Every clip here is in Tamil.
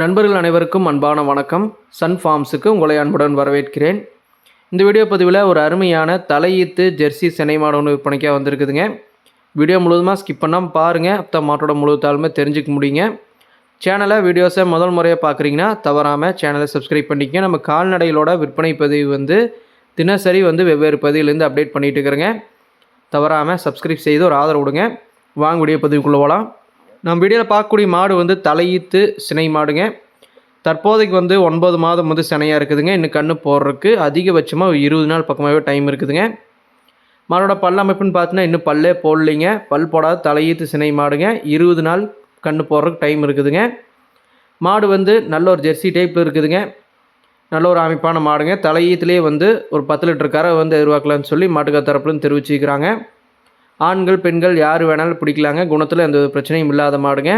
நண்பர்கள் அனைவருக்கும் அன்பான வணக்கம். சன் ஃபார்ம்ஸுக்கு உங்களை அன்புடன் வரவேற்கிறேன். இந்த வீடியோ பதிவில் ஒரு அருமையான தலையீத்து ஜெர்சி சினை மாடு ஒன்று விற்பனைக்காக வந்திருக்குதுங்க. வீடியோ முழுவதுமாக ஸ்கிப் பண்ணாமல் பாருங்கள் அப்போ மாட்டோட முழு தாழ்மை தெரிஞ்சுக்க முடியுங்க. சேனலை வீடியோஸை முதல் முறையாக பார்க்குறீங்கன்னா தவறாமல் சேனலை சப்ஸ்கிரைப் பண்ணிக்கங்க. நம்ம கால்நடைகளோட விற்பனை பதிவு வந்து தினசரி வந்து வெவ்வேறு பதிவிலேருந்து அப்டேட் பண்ணிகிட்டு இருக்கிறேங்க. தவறாமல் சப்ஸ்கிரைப் செய்து ஒரு ஆதரவு கொடுங்க. வாங்க வீடியோ பதிவுக்குள்ளே போகலாம் நம்ம வீடியோவில் பார்க்கக்கூடிய மாடு வந்து தலையீத்து சினை மாடுங்க. தற்போதைக்கு வந்து ஒன்பது மாதம் வந்து சினையாக இருக்குதுங்க. இன்னும் கன்று போடுறதுக்கு அதிகபட்சமாக ஒரு இருபது நாள் பக்கமாகவே டைம் இருக்குதுங்க. மாடோட பல் அமைப்புன்னு பார்த்தீங்கன்னா இன்னும் பல்லே போடலைங்க. பல் போடாத தலையீத்து சினை மாடுங்க. இருபது நாள் கன்று போடுறதுக்கு டைம் இருக்குதுங்க. மாடு வந்து நல்ல ஒரு ஜெர்சி டைப்பில் இருக்குதுங்க. நல்ல ஒரு அமைப்பான மாடுங்க. தலையீத்துலேயே வந்து ஒரு பத்து லிட்டர் கரை வந்து எதிர்பார்க்கலான்னு சொல்லி மாட்டுக்கார தரப்புலன்னு தெரிவிச்சுக்கிறாங்க ஆண்கள் பெண்கள் யார் வேணாலும் பிடிக்கலாங்க. குணத்தில் எந்த ஒரு பிரச்சனையும் இல்லாத மாடுங்க.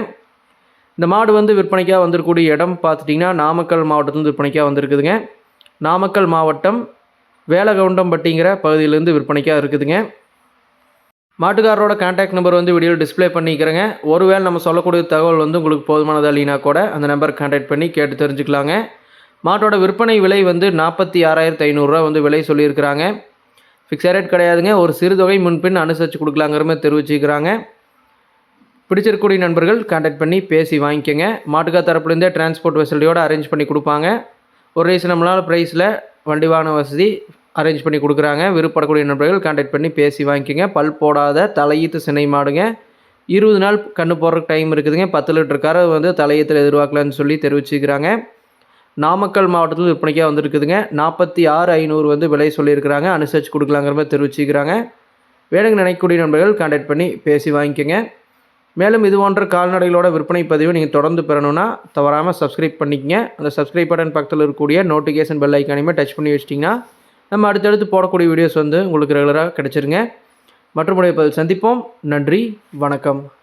இந்த மாடு வந்து விற்பனைக்காக வந்திருக்கக்கூடிய இடம் பார்த்துட்டிங்கன்னா நாமக்கல் மாவட்டத்துலேருந்து விற்பனைக்காக வந்திருக்குதுங்க. நாமக்கல் மாவட்டம் வேலகவுண்டம்பட்டிங்கிற பகுதியிலேருந்து விற்பனைக்காக இருக்குதுங்க. மாட்டுக்காரரோட கான்டாக்ட் நம்பர் வந்து வீடியோவில் டிஸ்ப்ளே பண்ணிக்கிறேங்க. ஒருவேளை நம்ம சொல்லக்கூடிய தகவல் வந்து உங்களுக்கு போதுமானதா இல்லைனா கூட அந்த நம்பர் கான்டாக்ட் பண்ணி கேட்டு தெரிஞ்சுக்கலாங்க. மாட்டோட விற்பனை விலை வந்து நாற்பத்தி ஆறாயிரத்து ஐநூறுரூவா வந்து விலை சொல்லியிருக்கிறாங்க. ஃபிக்ஸட் ரேட் கிடையாதுங்க. ஒரு சிறு தொகை முன்பின் அனுசரித்து கொடுக்கலாங்கிற மாதிரி தெரிவிச்சுக்கிறாங்க. பிடிச்சிருக்கக்கூடிய நண்பர்கள் கான்டாக்ட் பண்ணி பேசி வாங்கிக்கோங்க. மாட்டுக்கா தரப்புலேருந்தே டிரான்ஸ்போர்ட் வசதியோடு அரேஞ்ச் பண்ணி கொடுப்பாங்க. ஒரு ரீசனபிளான ப்ரைஸில் வண்டி வாகன வசதி அரேஞ்ச் பண்ணி கொடுக்குறாங்க. விருப்பப்படக்கூடிய நண்பர்கள் கான்டாக்ட் பண்ணி பேசி வாங்கிக்கோங்க. பல் போடாத தலையீத்து சினை மாடுங்க. இருபது நாள் கண்ணு போடுறதுக்கு டைம் இருக்குதுங்க. பத்து லிட்டர் வந்து தலையீத்தில் எதிர்பார்க்கலான்னு சொல்லி தெரிவிச்சுக்கிறாங்க. நாமக்கல் மாவட்டத்தில் விற்பனைக்காக வந்திருக்குதுங்க. நாற்பத்தி ஆறு ஐநூறு வந்து விலை சொல்லியிருக்கிறாங்க. அனுசரித்து கொடுக்கலாங்கிற மாதிரி தெரிவிச்சுக்கிறாங்க. வேணுங்க நினைக்கக்கூடிய நண்பர்கள் கான்டாக்ட் பண்ணி பேசி வாங்கிக்கோங்க. மேலும் இது போன்ற கால்நடைகளோட விற்பனை பதிவு நீங்கள் தொடர்ந்து பெறணும்னா தவறாமல் சப்ஸ்கிரைப் பண்ணிக்கங்க. அந்த சப்ஸ்கிரைப் பட்டன் பக்கத்தில் இருக்கக்கூடிய நோட்டிஃபிகேஷன் பெல் ஐக்கானையுமே டச் பண்ணி வச்சிட்டிங்கன்னா நம்ம அடுத்தடுத்து போடக்கூடிய வீடியோஸ் வந்து உங்களுக்கு ரெகுலராக கிடச்சிருங்க. மற்றபடி பதில் சந்திப்போம். நன்றி. வணக்கம்.